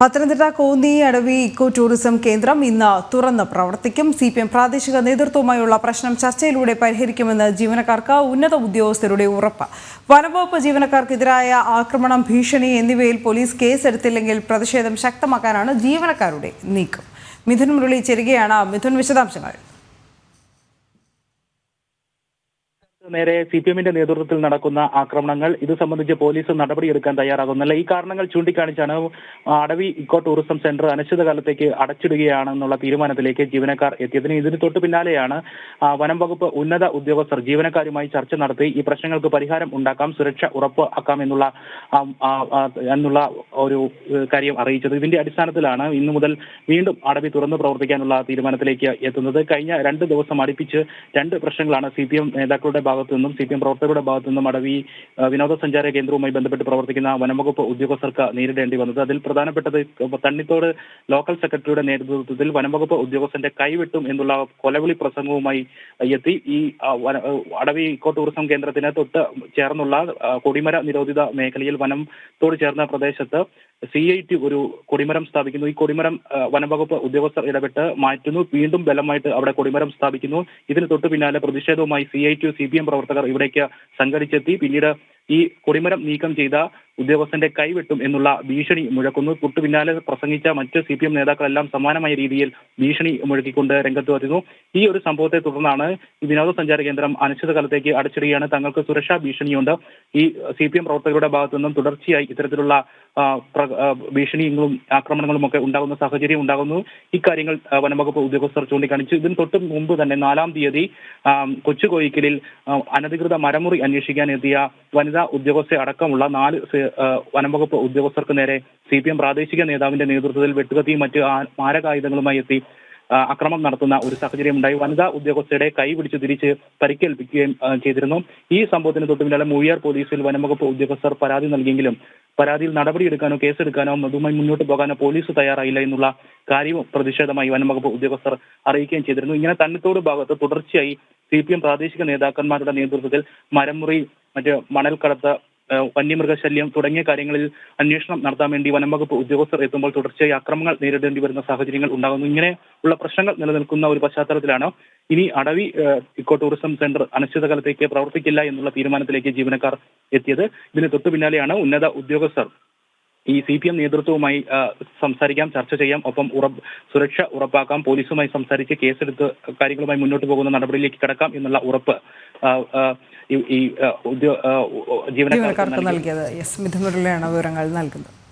Pathanamthitta Konni Adavi eco tourism കേന്ദ്രം ഇന്ന് തുറന്ന് പ്രവർത്തിക്കും. സി പി എം പ്രാദേശിക നേതൃത്വവുമായുള്ള പ്രശ്നം ചർച്ചയിലൂടെ പരിഹരിക്കുമെന്ന് ജീവനക്കാർക്ക് ഉന്നത ഉദ്യോഗസ്ഥരുടെ ഉറപ്പ്. വനംവകുപ്പ് ജീവനക്കാർക്കെതിരായ ആക്രമണം ഭീഷണി എന്നിവയിൽ പോലീസ് കേസെടുത്തില്ലെങ്കിൽ പ്രതിഷേധം ശക്തമാക്കാനാണ് ജീവനക്കാരുടെ നീക്കം. മിഥുൻ മുരളി ചേരുകയാണ് മിഥുൻ വിശദാംശങ്ങൾ. നേരെ സി പി എമ്മിന്റെ നേതൃത്വത്തിൽ നടക്കുന്ന ആക്രമണങ്ങൾ ഇത് സംബന്ധിച്ച് പോലീസ് നടപടിയെടുക്കാൻ തയ്യാറാകുന്നില്ല. ഈ കാരണങ്ങൾ ചൂണ്ടിക്കാണിച്ചാണ് അടവി ഇക്കോ ടൂറിസം സെന്റർ അനിശ്ചിതകാലത്തേക്ക് അടച്ചിടുകയാണെന്നുള്ള തീരുമാനത്തിലേക്ക് ജീവനക്കാർ എത്തിയതിന് ഇതിന് തൊട്ടു പിന്നാലെയാണ് വനം വകുപ്പ് ഉന്നത ഉദ്യോഗസ്ഥർ ജീവനക്കാരുമായി ചർച്ച നടത്തി ഈ പ്രശ്നങ്ങൾക്ക് പരിഹാരം ഉണ്ടാക്കാം സുരക്ഷ ഉറപ്പാക്കാം എന്നുള്ള ആ, ആ, ആ, എന്നുള്ള ഒരു കാര്യം അറിയിച്ചത്. ഇതിന്റെ അടിസ്ഥാനത്തിലാണ് ഇന്നു മുതൽ വീണ്ടും അടവി തുറന്നു പ്രവർത്തിക്കാനുള്ള തീരുമാനത്തിലേക്ക് എത്തുന്നത്. കഴിഞ്ഞ രണ്ട് ദിവസം അടുപ്പിച്ച് രണ്ട് പ്രശ്നങ്ങളാണ് സി പി എം നേതാക്കളുടെ ഭാഗത്തു നിന്നും സി പി എം പ്രവർത്തകരുടെ ഭാഗത്തു നിന്നും അടവി വിനോദസഞ്ചാര കേന്ദ്രവുമായി ബന്ധപ്പെട്ട് പ്രവർത്തിക്കുന്ന വനംവകുപ്പ് ഉദ്യോഗസ്ഥർക്ക് നേരിടേണ്ടി വന്നത്. അതിൽ പ്രധാനപ്പെട്ടത് തണ്ണിത്തോട് ലോക്കൽ സെക്രട്ടറിയുടെ നേതൃത്വത്തിൽ വനംവകുപ്പ് ഉദ്യോഗസ്ഥന്റെ കൈവിട്ടും എന്നുള്ള കൊലവിളി പ്രസംഗവുമായി എത്തി. ഈ അടവി ഇക്കോ ടൂറിസം കേന്ദ്രത്തിന് തൊട്ട് ചേർന്നുള്ള കൊടിമര നിരോധിത മേഖലയിൽ വനത്തോട് ചേർന്ന പ്രദേശത്ത് സി ഐ ടി ഒരു കൊടിമരം സ്ഥാപിക്കുന്നു. ഈ കൊടിമരം വനംവകുപ്പ് ഉദ്യോഗസ്ഥർ ഇടപെട്ട് മാറ്റുന്നു. വീണ്ടും ബലമായിട്ട് അവിടെ കൊടിമരം സ്ഥാപിക്കുന്നു. ഇതിന് തൊട്ടു പിന്നാലെ പ്രതിഷേധവുമായി C I T C P M പ്രവർത്തകർ ഇവിടേക്ക് സംഘടിച്ചെത്തി. പിന്നീട് ഈ കൊടിമരം നീക്കം ചെയ്ത ഉദ്യോഗസ്ഥന്റെ കൈവെട്ടും എന്നുള്ള ഭീഷണി മുഴക്കുന്നു. തൊട്ടു പിന്നാലെ പ്രസംഗിച്ച മറ്റ് സി പി എം നേതാക്കളെല്ലാം സമാനമായ രീതിയിൽ ഭീഷണി മുഴക്കിക്കൊണ്ട് രംഗത്ത് വരുന്നു ഈ ഒരു സംഭവത്തെ തുടർന്നാണ് ഈ വിനോദസഞ്ചാര കേന്ദ്രം അനിശ്ചിതകാലത്തേക്ക് അടച്ചിടുകയാണ്. തങ്ങൾക്ക് സുരക്ഷാ ഭീഷണിയുണ്ട്. ഈ സി പി എം പ്രവർത്തകരുടെ ഭാഗത്തു നിന്നും തുടർച്ചയായി ഇത്തരത്തിലുള്ള ഭീഷണികളും ആക്രമണങ്ങളും ഒക്കെ ഉണ്ടാകുന്ന സാഹചര്യം ഉണ്ടാകുന്നു. ഇക്കാര്യങ്ങൾ വനംവകുപ്പ് ഉദ്യോഗസ്ഥർ ചൂണ്ടിക്കാണിച്ചു. ഇതിന് തൊട്ട് മുമ്പ് തന്നെ നാലാം തീയതി കൊച്ചുകോയിക്കലിൽ അനധികൃത മരമുറി അന്വേഷിക്കാൻ എത്തിയ വനിതാ ഉദ്യോഗസ്ഥ അടക്കമുള്ള നാല് വനംവകുപ്പ് ഉദ്യോഗസ്ഥർക്ക് നേരെ സി പി എം പ്രാദേശിക നേതാവിന്റെ നേതൃത്വത്തിൽ വെട്ടുകത്തിയും മറ്റ് മാരകായുധങ്ങളുമായി എത്തി അക്രമം നടത്തുന്ന ഒരു സാഹചര്യം ഉണ്ടായി വനിതാ ഉദ്യോഗസ്ഥയുടെ കൈ പിടിച്ച് തിരിച്ച് പരിക്കേൽപ്പിക്കുകയും ചെയ്തിരുന്നു. ഈ സംഭവത്തിന് തൊട്ടു പിന്നാലെ മൂഴിയാർ പോലീസിൽ വനംവകുപ്പ് ഉദ്യോഗസ്ഥർ പരാതി നൽകിയെങ്കിലും പരാതിയിൽ നടപടിയെടുക്കാനോ കേസെടുക്കാനോ അതുമായി മുന്നോട്ട് പോകാനോ പോലീസ് തയ്യാറായില്ല എന്നുള്ള കാര്യവും പ്രതിഷേധമായി വനംവകുപ്പ് ഉദ്യോഗസ്ഥർ അറിയിക്കുകയും ചെയ്തിരുന്നു. ഇങ്ങനെ തന്നത്തോട് ഭാഗത്ത് തുടർച്ചയായി സി പി എം പ്രാദേശിക നേതാക്കന്മാരുടെ നേതൃത്വത്തിൽ മരമുറി മറ്റ് മണൽക്കടത്ത് വന്യമൃഗശല്യം തുടങ്ങിയ കാര്യങ്ങളിൽ അന്വേഷണം നടത്താൻ വേണ്ടി വനം വകുപ്പ് ഉദ്യോഗസ്ഥർ എത്തുമ്പോൾ തുടർച്ചയായി അക്രമങ്ങൾ നേരിടേണ്ടി വരുന്ന സാഹചര്യങ്ങൾ ഉണ്ടാകുന്നു. ഇങ്ങനെ ഉള്ള പ്രശ്നങ്ങൾ നിലനിൽക്കുന്ന ഒരു പശ്ചാത്തലത്തിലാണ് ഇനി അടവി ഇക്കോ ടൂറിസം സെന്റർ അനിശ്ചിതകാലത്തേക്ക് പ്രവർത്തിക്കില്ല എന്നുള്ള തീരുമാനത്തിലേക്ക് ജീവനക്കാർ എത്തിയത്. ഇതിന് തൊട്ടു പിന്നാലെയാണ് ഉന്നത ഉദ്യോഗസ്ഥർ ഈ സി പി എം നേതൃത്വവുമായി സംസാരിക്കാം ചർച്ച ചെയ്യാം. ഒപ്പം ഉറപ്പ് സുരക്ഷ ഉറപ്പാക്കാം. പോലീസുമായി സംസാരിച്ച് കേസെടുത്ത് കാര്യങ്ങളുമായി മുന്നോട്ട് പോകുന്ന നടപടിയിലേക്ക് കടക്കാം എന്നുള്ള ഉറപ്പ് ഈ- ജീവനക്കാർക്ക് ജീവനക്കാർക്ക് നൽകി. നൽകിയത്. യെസ് മിഥുൻ മുരളിയാണ് വിവരങ്ങൾ നൽകുന്നത്.